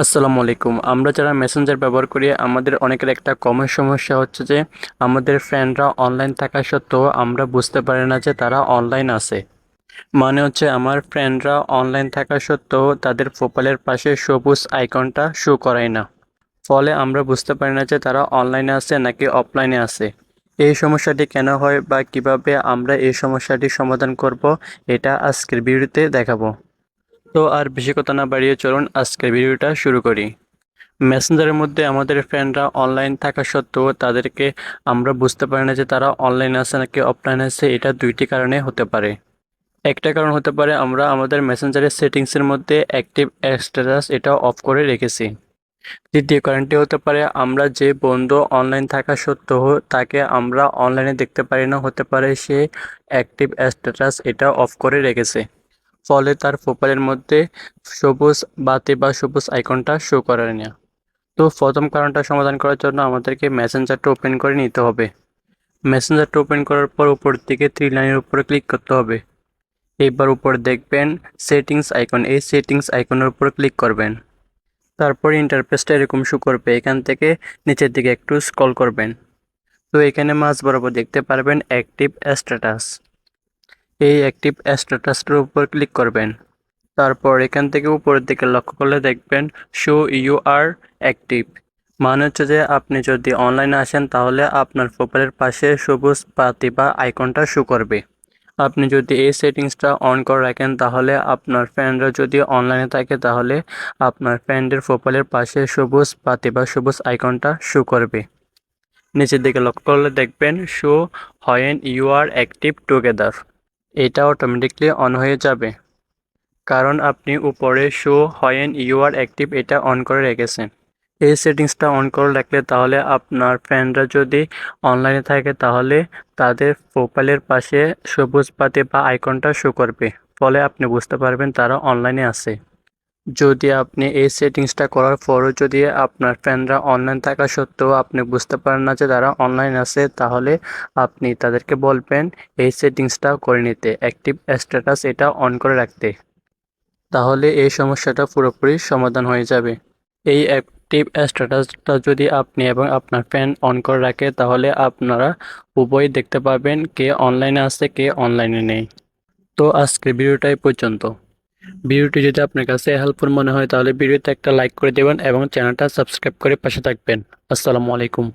আসসালামু আলাইকুম। আমরা যারা মেসেঞ্জার ব্যবহার করি, আমাদের অনেকের একটা কমন সমস্যা হচ্ছে যে, আমাদের ফ্রেন্ডরা অনলাইন থাকা সত্ত্বেও আমরা বুঝতে পারি না যে তারা অনলাইন আছে। মানে হচ্ছে আমার ফ্রেন্ডরা অনলাইন থাকা সত্ত্বেও তাদের প্রোফাইলের পাশে সবুজ আইকনটা শো করায় না। ফলে আমরা বুঝতে পারি না যে তারা অনলাইনে আছে নাকি অফলাইনে আছে। এই সমস্যাটি কেন হয় বা কীভাবে আমরা এই সমস্যাটির সমাধান করব, এটা আজকের ভিডিওতে দেখাবো। তো আর বেশি কথা না বাড়িয়ে চলুন আজকের ভিডিওটা শুরু করি। মেসেঞ্জারের মধ্যে আমাদের ফ্রেন্ডরা অনলাইন থাকা সত্ত্বেও তাদেরকে আমরা বুঝতে পারি না যে তারা অনলাইন আছে নাকি অফলাইন আছে, এটা দুইটি কারণে হতে পারে। একটা কারণ হতে পারে আমরা আমাদের মেসেঞ্জারের সেটিংসের মধ্যে অ্যাক্টিভ স্ট্যাটাস এটা অফ করে রেখেছি। দ্বিতীয় কারণটি হতে পারে আমরা যে বন্ধু অনলাইন থাকা সত্ত্বেও তাকে আমরা অনলাইনে দেখতে পারি না, হতে পারে সে অ্যাক্টিভ স্ট্যাটাস এটা অফ করে রেখেছে। ফলে তার প্রোফাইলের মধ্যে সবুজ বাতি বা সবুজ আইকনটা শো করে না তো প্রথম কারণটা সমাধান করার জন্য আমাদেরকে মেসেঞ্জারটা ওপেন করে নিতে হবে। মেসেঞ্জারটা ওপেন করার পর উপর দিকে থ্রি লাইনের উপরে ক্লিক করতে হবে। এবার উপরে দেখবেন সেটিংস আইকন এই সেটিংস আইকনের উপর ক্লিক করবেন। তারপর ইন্টারফেসটা এরকম শো করবে, এখান থেকে নিচের দিকে একটু স্ক্রল করবেন। তো এখানে মাঝ বরাবর দেখতে পারবেন অ্যাক্টিভ স্ট্যাটাস এই অ্যাক্টিভ স্ট্যাটাসটার উপর ক্লিক করবেন। তারপর এখান থেকে উপরের দিকে লক্ষ্য করলে দেখবেন শো ইউ আর অ্যাক্টিভ মানে হচ্ছে যে আপনি যদি অনলাইনে আসেন তাহলে আপনার প্রোফাইলের পাশে সবুজ পাতি বা আইকনটা শো করবে। আপনি যদি এই সেটিংসটা অন করে রাখেন তাহলে আপনার ফ্রেন্ডরা যদি অনলাইনে থাকে তাহলে আপনার ফ্রেন্ডের প্রোফাইলের পাশে সবুজ পাতি বা সবুজ আইকনটা শো করবে। নিচের দিকে লক্ষ্য করলে দেখবেন show when you are active together এটা অটোমেটিকলি অন হয়ে যাবে। কারণ আপনি উপরে show when you are active এটা অন করে রেখেছেন। এই সেটিংসটা অন করে রাখলে তাহলে আপনার ফ্যানরা যদি অনলাইনে থাকে তাহলে তাদের প্রোফাইলের পাশে সবুজ পাতে বা আইকনটা শো করবে। ফলে আপনি বুঝতে পারবেন তারা অনলাইনে আছে। যদি আপনি এই সেটিংসটা করার পরও যদি আপনার ফ্রেন্ডরা অনলাইন থাকা সত্ত্বেও আপনি বুঝতে পারেন না যে তারা অনলাইন আছে, তাহলে আপনি তাদেরকে বলবেন এই সেটিংসটা করে নিতে অ্যাক্টিভ স্ট্যাটাস এটা অন করে রাখতে। তাহলে এই সমস্যাটা পুরোপুরি সমাধান হয়ে যাবে। এই অ্যাক্টিভ স্ট্যাটাসটা যদি আপনি এবং আপনার ফ্রেন্ড অন করে রাখে, তাহলে আপনারা উভয় দেখতে পাবেন কে অনলাইনে আছে, কে অনলাইনে নেই। তো আজকের ভিডিওটাই পর্যন্ত। ভিডিওটি যদি আপনার কাছে হেল্পফুল মনে হয়, তাহলে ভিডিওতে একটা লাইক করে দেবেন এবং চ্যানেলটা সাবস্ক্রাইব করে পাশে থাকবেন। আসসালামু আলাইকুম।